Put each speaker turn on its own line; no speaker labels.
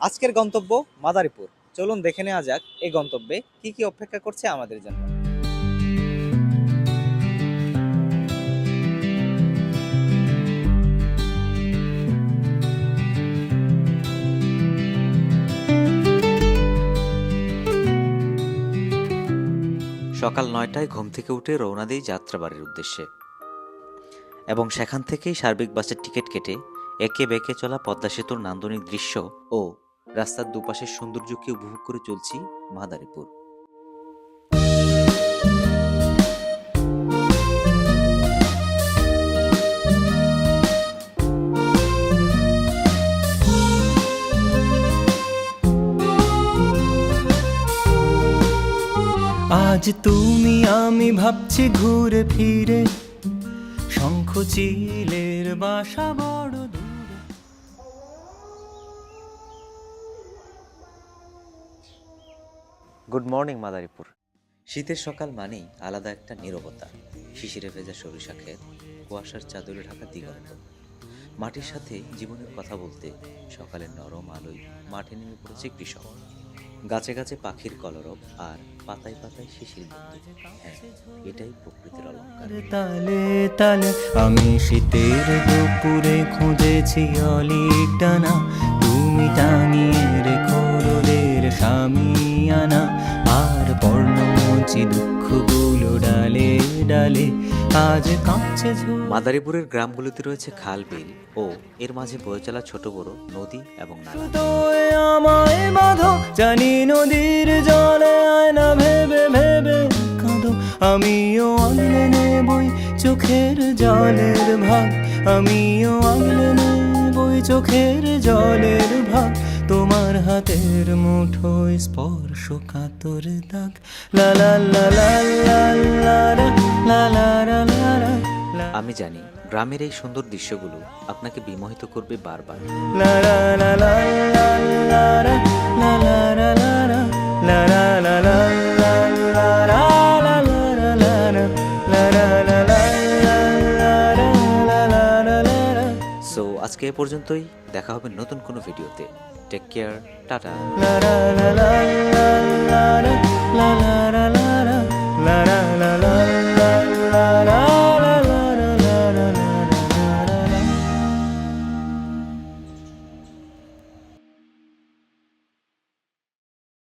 আজকের গন্তব্য মাদারীপুর। চলুন দেখে নেওয়া যাক এই গন্তব্যে কি কি অপেক্ষা করছে আমাদের জন্য।
সকাল নয়টায় ঘুম থেকে উঠে রওনা দিই যাত্রাবাড়ির উদ্দেশ্যে। এবং সেখান থেকেই সার্বিক বাসের টিকিট কেটে একে বেঁকে চলা পদ্মা সেতুর নান্দনিক দৃশ্য ও রাস্তার দুপাশের সৌন্দর্যকে উপভোগ করে চলছি মাদারীপুর।
আজ তুমি আমি ভাবছি ঘুরে ফিরে, শঙ্খ চিলের বাসা বড়
গুড মর্নিং মাদারীপুর। শীতের সকাল মানেই আলাদা একটা নীরবতা। শিশিরে ভেজা সরিষা ক্ষেত, কুয়াশার চাদরে ঢাকা দিগন্ত। মাটির সাথে জীবনের কথা বলতে সকালের নরম আলোয় মাঠে নেমে পড়েছে কৃষক। গাছে গাছে পাখির কলরব আর পাতায় পাতায় শিশির হ্যাঁ এটাই প্রকৃতির অলঙ্কার।
তালে তালে, আমি শীতের দুপুরে খুঁজেছি অলিক ডানা ডালে আজ কাঁপছে
মাদারীপুরের গ্রামগুলোতে রয়েছে খাল বিল ও এর মাঝে বয়ে চলা ছোট বড় নদী এবং
আমায় বাঁধো জানি নদীর জলে আয়না ভেবে ভেবে কাঁদো। আমিও আগলে নেবই চোখের জলের ভাগ। আমিও আগলে নেবই চোখের জলের ভাগ। তোমার হাতের মুঠোয় স্পর্শ কাতর দাগ। লা লা লা লা লা
আমি জানি গ্রামের এই সুন্দর দৃশ্যগুলো আপনাকে বিমোহিত করবে বারবার সো আজকে এ পর্যন্তই দেখা হবে নতুন কোনো ভিডিওতে টেক কেয়ার টাটা